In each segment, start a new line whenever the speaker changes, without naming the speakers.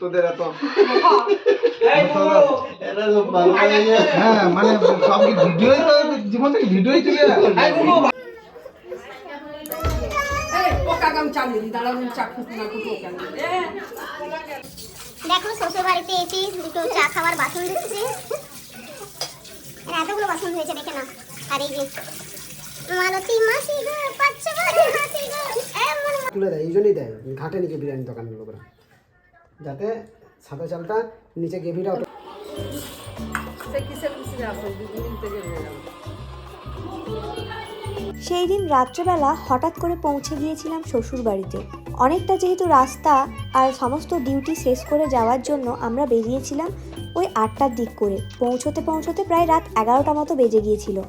তোদের এত।
এরা সব ভালো হ্যাঁ
মানে সব ভিডিওই জীবন থেকে ভিডিওই চলে
দেখো শ্বশুর বাড়িতে এসে দুটো চা খাওয়ার বাসন দিচ্ছে এতগুলো বাসন হয়েছে দেখে না আর এই যে মালতী মাসি গো পাচ্ছে বাড়ি হাসি গো এমন
তুলে দেয় এই জন্যই দেয়। ঘাটে নিচে বিরিয়ানি দোকানের লোকরা যাতে সাদা চালটা নিচে গ্রেভিটা
সেই দিন রাত্রেবেলা হঠাৎ করে পৌঁছে গিয়েছিলাম শ্বশুর বাড়িতে অনেকটা যেহেতু রাস্তা আর সমস্ত ডিউটি শেষ করে যাওয়ার জন্য আমরা বেরিয়েছিলাম ওই আটটার দিক করে। পৌঁছতে পৌঁছতে প্রায় রাত এগারোটা মতো বেজে গিয়েছিল।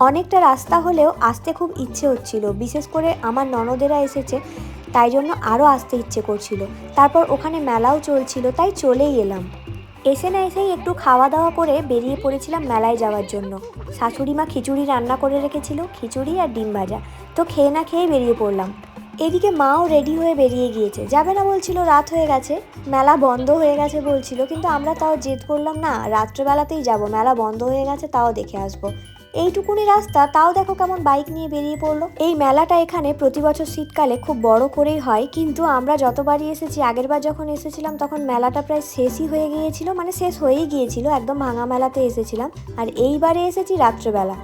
অনেকটা রাস্তা হলেও আসতে খুব ইচ্ছে হচ্ছিল। বিশেষ করে আমার ননদেরা এসেছে। তাই জন্য আরও আসতে ইচ্ছে করছিল। তারপর ওখানে মেলাও চলছিল, তাই চলেই এলাম। এসে না এসেই একটু খাওয়া দাওয়া করে বেরিয়ে পড়েছিলাম মেলায় যাওয়ার জন্য। শাশুড়ি মা খিচুড়ি রান্না করে রেখেছিল, খিচুড়ি আর ডিম ভাজা। তো খেয়ে না খেয়ে বেরিয়ে পড়লাম। এদিকে মাও রেডি হয়ে বেরিয়ে গিয়েছে। যাবে না বলছিল, রাত হয়ে গেছে। মেলা বন্ধ হয়ে গেছে বলছিল, কিন্তু আমরা তাও জেদ করলাম না, রাত্রেবেলাতেই যাব। মেলা বন্ধ হয়ে গেছে, তাও দেখে আসব। এইটুকুনি রাস্তা, তাও দেখো কেমন বাইক নিয়ে বেরিয়ে পড়ল। এই মেলাটা এখানে প্রতি বছর শীতকালে খুব বড় করেই হয়, কিন্তু আমরা যতবারই এসেছি, আগেরবার যখন এসেছিলাম, তখন মেলাটা প্রায় শেষই হয়ে গিয়েছিল মানে শেষ হয়েই গিয়েছিল, একদম ভাঙা মেলাতে এসেছিলাম। আর এইবারে এসেছি রাত্রেবেলা।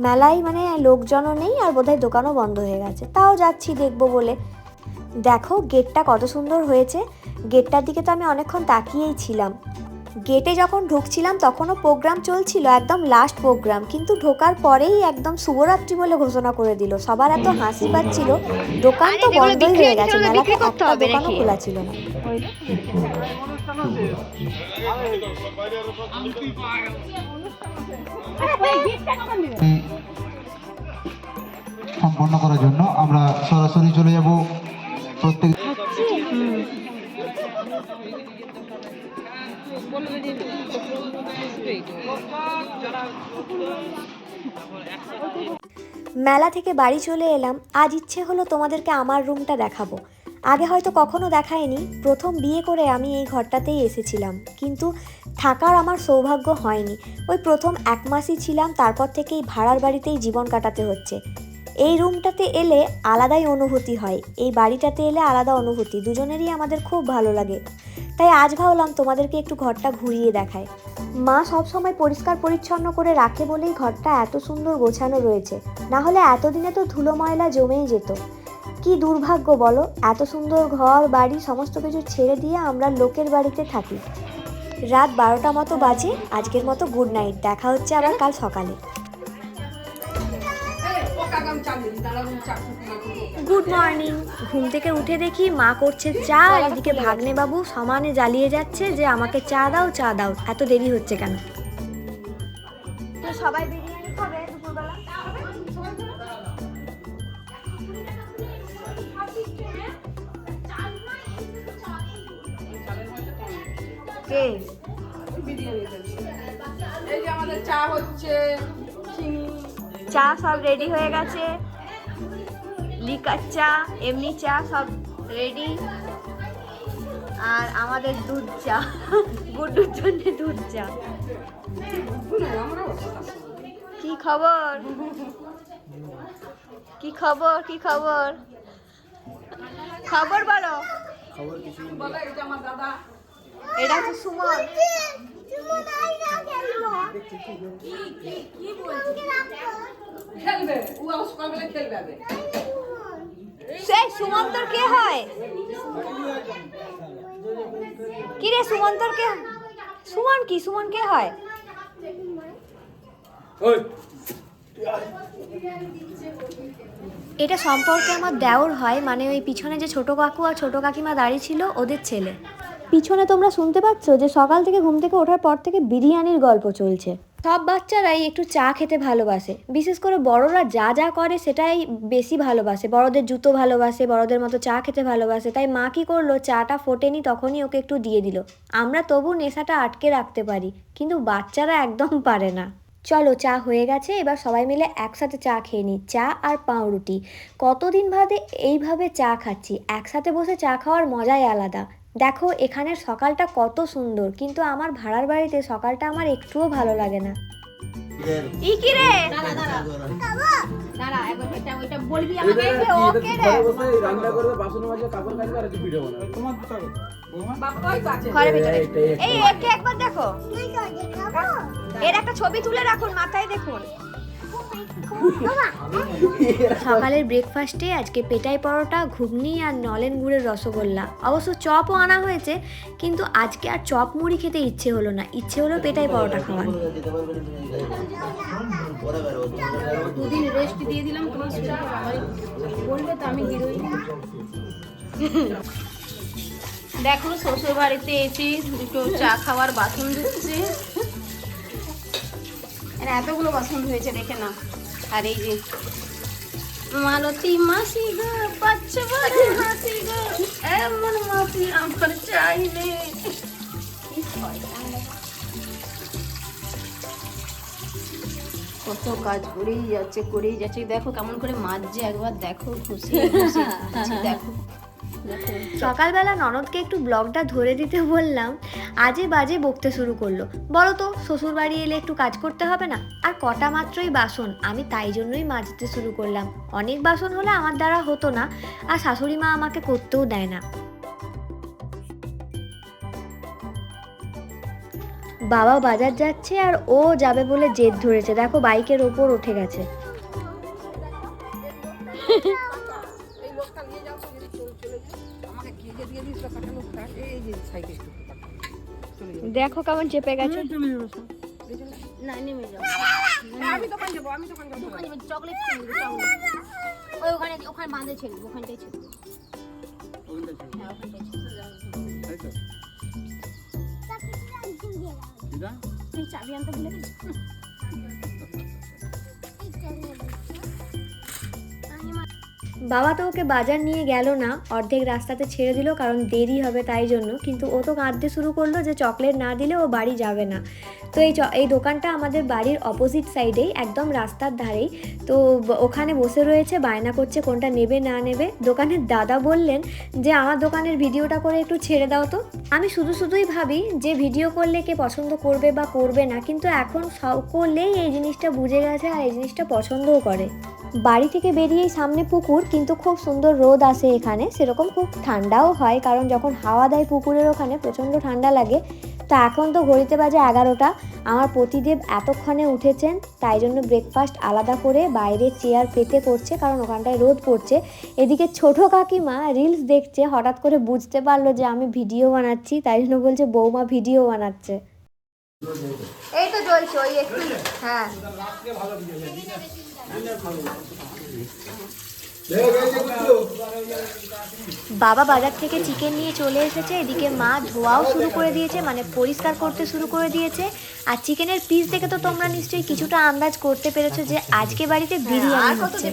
মেলায় মানে লোকজনও নেই আর বোধহয় দোকানও বন্ধ হয়ে গেছে। তাও যাচ্ছি, দেখব বলে। দেখো গেটটা কত সুন্দর হয়েছে। গেটটার দিকে তো আমি অনেকক্ষণ তাকিয়েই ছিলাম। গেটে যখন ঢুকছিলাম তখনও প্রোগ্রাম চলছিল একদম লাস্ট প্রোগ্রাম। কিন্তু ঢোকার পরেই একদম শুভরাত্রি বলে ঘোষণা করে দিল। সবার এত হাসি পাচ্ছিল। দোকান তো বন্ধই হয়ে গেছে মেলাতে একটা দোকানও খোলা ছিল না।
সম্পন্ন করার জন্য আমরা সরাসরি চলে যাব প্রত্যেক
মেলা থেকে বাড়ি চলে এলাম। আজ ইচ্ছে হলো তোমাদেরকে আমার রুমটা দেখাবো। আগে হয়তো কখনো দেখায়নি, প্রথম বিয়ে করে আমি এই ঘরটাতেই এসেছিলাম। কিন্তু থাকার আমার সৌভাগ্য হয়নি। ওই প্রথম এক মাসই ছিলাম, তারপর থেকেই ভাড়ার বাড়িতেই জীবন কাটাতে হচ্ছে। এই রুমটাতে এলে আলাদাই অনুভূতি হয়, এই বাড়িটাতে এলে আলাদা অনুভূতি, দুজনেরই আমাদের খুব ভালো লাগে। তাই আজ ভাবলাম তোমাদেরকে একটু ঘরটা ঘুরিয়ে দেখায় মা সবসময় পরিষ্কার পরিচ্ছন্ন করে রাখে বলেই ঘরটা এত সুন্দর গোছানো রয়েছে, না হলে এতদিনে তো ধুলো ময়লা জমেই যেত। কি দুর্ভাগ্য বলো, এত সুন্দর ঘর, বাড়ি, সমস্ত কিছু ছেড়ে দিয়ে আমরা লোকের বাড়িতে থাকি। রাত বারোটা মতো বাজে, আজকের মতো গুড নাইট দেখা হচ্ছে আবার কাল সকালে। গুড মর্নিং ঘুম থেকে উঠে দেখি মা করছে চা এদিকে ভাগ্নে বাবু সমানে জ্বালিয়ে যাচ্ছে যে আমাকে চা দাও চা দাও। এত দেরি হচ্ছে কেন? সবাই বিরিয়ানি খাবে দুপুরবেলা? কে?
এই যে আমাদের চা হচ্ছে
চা সব রেডি হয়ে গেছে। লিকার চা এমনি চা সব রেডি আর আমাদের দুধ চা গুড্ডুর জন্য দুধ চা। কি খবর? কি খবর কি খবর? খবর বলো। এটা হচ্ছে সুমন।
খেলবে। ও সকালবেলা খেলবে
সেই সুমন্তর কে হয়? কি রে সুমন্তর কে? সুমন কি? সুমন কে হয়? এটা সম্পর্কে আমার দেওর হয় মানে ওই পিছনে যে ছোট কাকু আর ছোট কাকিমা দাঁড়িয়ে ছিল ওদের ছেলে। পিছনে তোমরা শুনতে পাচ্ছ যে সকাল থেকে ঘুম থেকে ওঠার পর থেকে বিরিয়ানির গল্প চলছে। সব বাচ্চারাই একটু চা খেতে ভালোবাসে। বিশেষ করে বড়রা যা যা করে সেটাই বেশি ভালোবাসে। বড়দের জুতো ভালোবাসে, বড়দের মতো চা খেতে ভালোবাসে। তাই মা কি করল, চাটা ফোটেনি তখনই ওকে একটু দিয়ে দিল। আমরা তবু নেশাটা আটকে রাখতে পারি, কিন্তু বাচ্চারা একদম পারে না। চলো, চা হয়ে গেছে, এবার সবাই মিলে একসাথে চা খেয়ে নিই, চা আর পাউরুটি। কতদিন বাদে এইভাবে চা খাচ্ছি। একসাথে বসে চা খাওয়ার মজাই আলাদা। দেখো এখানের সকালটা কত সুন্দর কিন্তু আমার ভাড়ার বাড়িতে সকালটা আমার একটুও ভালো লাগে না। এর একটা ছবি তুলে রাখুন মাথায় দেখুন। সকালের ব্রেকফাস্টে আজকে পেটাই পরোটা, ঘুগনি আর নলেন গুড়ের রসগোল্লা। অবশ্য চপও আনা হয়েছে, কিন্তু আজকে আর চপ মুড়ি খেতে ইচ্ছে হলো না। ইচ্ছে হলো পেটাই পরোটা খাওয়ার।
দেখো শ্বশুর বাড়িতে এসে দুটো চা খাওয়ার বাসন দিচ্ছে আর এতগুলো বাসন হয়েছে, দেখে না আর এই যে, মালতী মাসি গো বাচ্চা বড় হাসি গো, এমন মাসি আমার চাইলে কত কাজ করেই যাচ্ছে করেই যাচ্ছে। দেখো কেমন করে মাজছে একবার দেখো, খুশি দেখো,
সকালবেলা ননদকে একটু ব্লগটা ধরে দিতে বললাম। আজে বাজে বকতে শুরু করল। বলো তো শ্বশুর বাড়ি এলে একটু কাজ করতে হবে না? আর কটা মাত্রই বাসন? আমি তাই জন্যই মাজতে শুরু করলাম। অনেক বাসন হলে আমার দ্বারা হতো না, আর শাশুড়ি মা আমাকে করতেও দেয় না। বাবা বাজার যাচ্ছে আর ও যাবে বলে জেদ ধরেছে। দেখো বাইকের ওপর উঠে গেছে। দেখো কেমন চেপে গেছে।
না নেমে যাও। আমি দোকান যাব আমি দোকান যাব। দোকান যাব চকলেট কিনবো চকলেট ওই ওখানে ওখানে বাঁধে ছিল ওখানটাই ছিল হ্যাঁ ওখানটাই চাবি আনতে ভুলে গেছিস
বাবা তো ওকে বাজার নিয়ে গেল না, অর্ধেক রাস্তাতে ছেড়ে দিল কারণ দেরি হবে তাই জন্য। কিন্তু ও তো কাঁদতে শুরু করল যে চকলেট না দিলে ও বাড়ি যাবে না। তো এই এই দোকানটা আমাদের বাড়ির অপোজিট সাইডেই একদম রাস্তার ধারেই। তো ওখানে বসে রয়েছে, বায়না করছে কোনটা নেবে না নেবে। দোকানের দাদা বললেন যে, আমার দোকানের ভিডিওটা করে একটু ছেড়ে দাও তো। আমি শুধু শুধুই ভাবি যে, ভিডিও করলে কে পছন্দ করবে বা করবে না। কিন্তু এখন সকলেই এই জিনিসটা বুঝে গেছে আর এই জিনিসটা পছন্দও করে। বাড়ি থেকে বেরিয়েই সামনে পুকুর, কিন্তু খুব সুন্দর রোদ আসে এখানে। সেরকম খুব ঠান্ডাও হয়, কারণ যখন হাওয়া দেয় পুকুরের ওখানে, প্রচণ্ড ঠান্ডা লাগে। তো এখন তো ঘড়িতে বাজে এগারোটা। আমার পতিদেব এতক্ষণে উঠেছেন, তাই জন্য ব্রেকফাস্ট আলাদা করে বাইরে চেয়ার পেতে করছে, কারণ ওখানটায় রোদ পড়ছে। এদিকে ছোট কাকিমা রিলস দেখছে, হঠাৎ করে বুঝতে পারল যে আমি ভিডিও বানাচ্ছি, তাই জন্য বলছে, বৌমা ভিডিও বানাচ্ছে।
এই তো চলছে ওই একটু হ্যাঁ।
বাবা বাজার থেকে চিকেন নিয়ে চলে এসেছে এদিকে মা ধোয়াও শুরু করে দিয়েছে মানে পরিষ্কার করতে শুরু করে দিয়েছে। আর চিকেনের পিস দেখে তো তোমরা নিশ্চয়ই কিছুটা আন্দাজ করতে পেরেছ যে আজকে বাড়িতে
আর
বিরিয়ানি হচ্ছে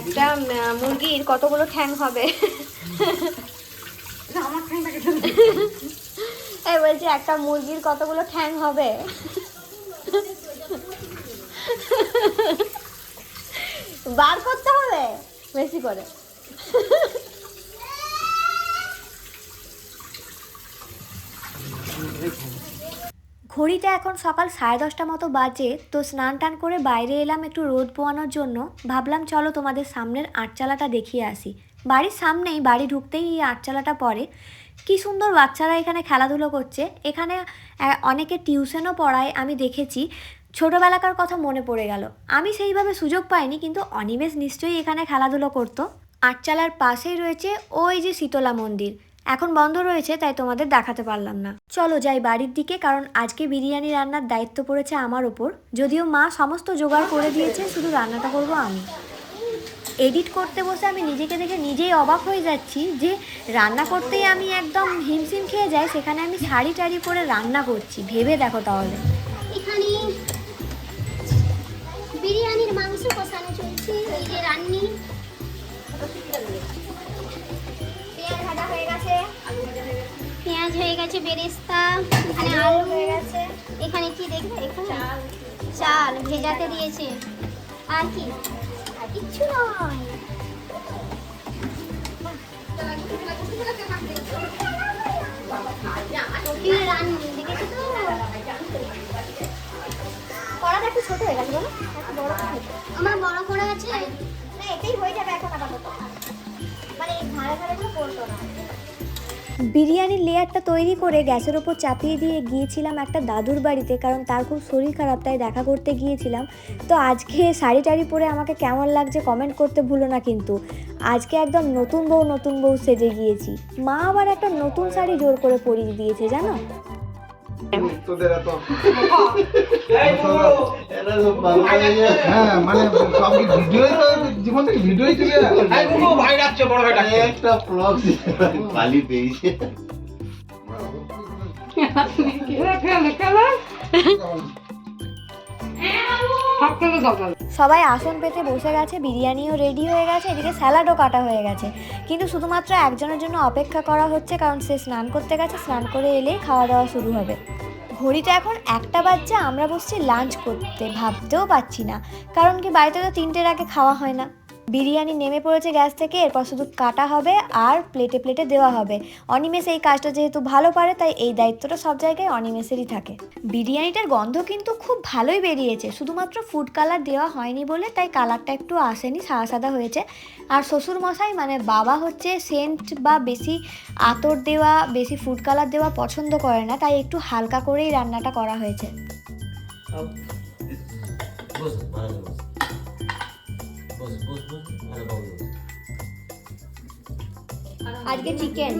একটা মুরগির কতগুলো ঠ্যাং হবে? এই বলছি একটা মুরগির কতগুলো ঠ্যাং হবে? বার করতে হবে? বেশি করে। ঘড়িতে এখন সকাল সাড়ে দশটা মতো বাজে, তো স্নান টান করে বাইরে এলাম একটু রোদ পোয়ানোর জন্য। ভাবলাম, চলো তোমাদের সামনের আটচালাটা দেখিয়ে আসি। বাড়ির সামনেই, বাড়ি ঢুকতেই এই আটচালাটা পড়ে। কি সুন্দর বাচ্চারা এখানে খেলাধুলো করছে। এখানে অনেকে টিউশনও পড়ায়, আমি দেখেছি। ছোটোবেলাকার কথা মনে পড়ে গেল। আমি সেইভাবে সুযোগ পাইনি, কিন্তু অনিমেষ নিশ্চয়ই এখানে খেলাধুলো করতো। আটচালার পাশেই রয়েছে ওই যে শীতলা মন্দির। এখন বন্ধ রয়েছে, তাই তোমাদের দেখাতে পারলাম না। চলো যাই বাড়ির দিকে, কারণ আজকে বিরিয়ানি রান্নার দায়িত্ব পড়েছে আমার ওপর। যদিও মা সমস্ত জোগাড় করে দিয়েছে, শুধু রান্নাটা করব আমি। এডিট করতে বসে আমি নিজেকে দেখে নিজেই অবাক হয়ে যাচ্ছি যে রান্না করতেই আমি একদম হিমশিম খেয়ে যাই, সেখানে আমি শাড়ি টাড়ি পরে রান্না করছি। ভেবে দেখো তাহলে।
এখানে বিরিয়ানির মাংস কষানো চলছে এই যে রান্নি। পেঁয়াজ ভাজা হয়ে গেছে। পেঁয়াজ হয়ে গেছে বেরেস্তা এখানে আলু হয়ে গেছে। এখানে কি দেখবে এখানে চাল ভেজাতে দিয়েছে। আর কি? আর কিচ্ছু নয়। ছোট হয়ে গেছে বলো। একটু বড় করে আমার বড় করা আছে না এটাই হয়ে যাবে এখন আপাতত। মানে এই ধারে ধারে গুলো করতো না।
বিরিয়ানির লেয়ারটা তৈরি করে গ্যাসের ওপর চাপিয়ে দিয়ে গিয়েছিলাম একটা দাদুর বাড়িতে কারণ তার খুব শরীর খারাপ তাই দেখা করতে গিয়েছিলাম। তো আজকে শাড়ি টাড়ি পরে আমাকে কেমন লাগছে কমেন্ট করতে ভুলো না কিন্তু। আজকে একদম নতুন বউ নতুন বউ সেজে গিয়েছি। মা আবার একটা নতুন শাড়ি জোর করে পরিয়ে দিয়েছে জানো?
একটা ব্লগ পালি পেয়েছে।
সবাই আসন পেতে বসে গেছে, বিরিয়ানিও রেডি হয়ে গেছে, এদিকে স্যালাডও কাটা হয়ে গেছে। কিন্তু শুধুমাত্র একজনের জন্য অপেক্ষা করা হচ্ছে, কারণ সে স্নান করতে গেছে, স্নান করে এলেই খাওয়া দাওয়া শুরু হবে। ঘড়িটা এখন একটা বাচ্চা আমরা বসছি লাঞ্চ করতে, ভাবতেও পাচ্ছি না। কারণ কি, বাড়িতে তো তিনটের আগে খাওয়া হয় না। বিরিয়ানি নেমে পড়েছে গ্যাস থেকে, এরপর শুধু কাটা হবে আর প্লেটে প্লেটে দেওয়া হবে। অনিমেষ এই কাজটা যেহেতু ভালো পারে, তাই এই দায়িত্বটা সব জায়গায় অনিমেষেরই থাকে। বিরিয়ানিটার গন্ধ কিন্তু খুব ভালোই বেরিয়েছে। শুধুমাত্র ফুড কালার দেওয়া হয়নি বলে, তাই কালারটা একটু আসেনি, সাদা সাদা হয়েছে। আর শ্বশুর মশাই মানে বাবা হচ্ছে সেন্ট বা বেশি আতর দেওয়া, বেশি ফুড কালার দেওয়া পছন্দ করে না, তাই একটু হালকা করেই রান্নাটা করা হয়েছে।
বস ভালো বস বস বস বস ভালো বস
আজকে চিকেন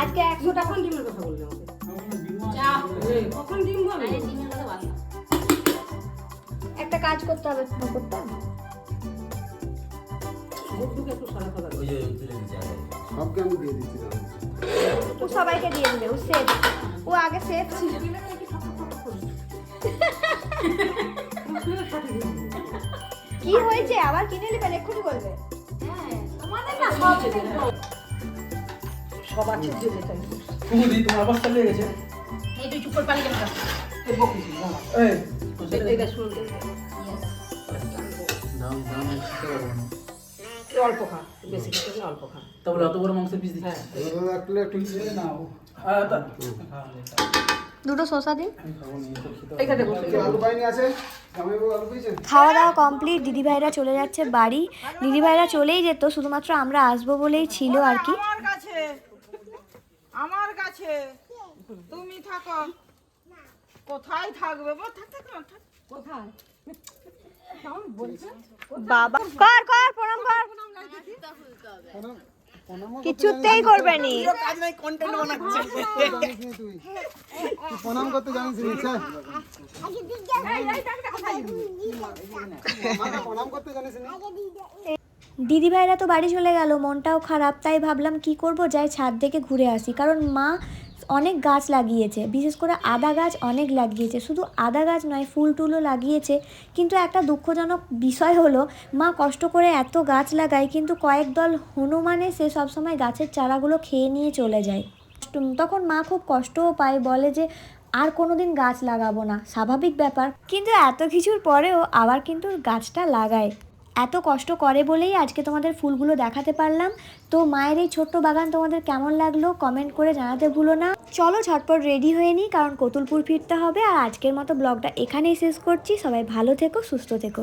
আজকে একশো টাকা
ডিমের কথা বললে আমাকে কখন ডিম বলবে
একটা কাজ করতে হবে করতে হবে
গুড্ডুকে একটু সারা কথা
ওই যে তুলে দিচ্ছে আগে।
সবকে আমি দিয়ে দিচ্ছিলাম
ও সবাইকে দিয়ে দিলে ও সেফ ও আগে সেফ ছিল কি হয়েছে? আবার কিনে নেবেন এক্ষুনি বলবে।
সব আছে যে যেটা
এই তুই চুপ করে পালিয়ে যাবে না।
এটা শুনতে অল্প খা বেশি খেতে না, অল্প খা।
তারপরে অত বড় মাংসের পিস দিচ্ছে।
একটু একটু ইয়ে নাও।
দুটো শসা দিন খাওয়া দাওয়া কমপ্লিট দিদিভাইরা চলে যাচ্ছে বাড়ি দিদিভাইরা চলেই যেত শুধুমাত্র আমরা আসব বলেই ছিল আর কি
আমার কাছে তুমি থাকো কোথায় থাকবে বল থাক থাক না,
বাবা কর কর প্রণাম কর কিছুতেই করবে নি।
কাজ নাই কন্টেন্ট বানাচ্ছে। তুই প্রণাম করতে জানিস নি প্রণাম করতে জানিস নি
দিদিভাইরা তো বাড়ি চলে গেল মনটাও খারাপ তাই ভাবলাম কি করব যাই ছাদ থেকে ঘুরে আসি। কারণ মা অনেক গাছ লাগিয়েছে, বিশেষ করে আদা গাছ অনেক লাগিয়েছে। শুধু আদা গাছ নয়, ফুল টুলও লাগিয়েছে। কিন্তু একটা দুঃখজনক বিষয় হলো, মা কষ্ট করে এত গাছ লাগায়, কিন্তু কয়েক দল হনুমানে সে সবসময় গাছের চারাগুলো খেয়ে নিয়ে চলে যায়। তখন মা খুব কষ্টও পায়, বলে যে, আর কোনো দিন গাছ লাগাবো না। স্বাভাবিক ব্যাপার। কিন্তু এত কিছুর পরেও আবার কিন্তু গাছটা লাগায়। এত কষ্ট করে বলেই আজকে তোমাদের ফুলগুলো দেখাতে পারলাম। তো মায়ের এই ছোট্ট বাগান তোমাদের কেমন লাগল কমেন্ট করে জানাতে ভুলো না। চলো ঝটপট রেডি হয়ে নিই, কারণ কতুলপুর ফিরতে হবে। আর আজকের মতো ব্লগটা এখানেই শেষ করছি। সবাই ভালো থেকো, সুস্থ থেকো।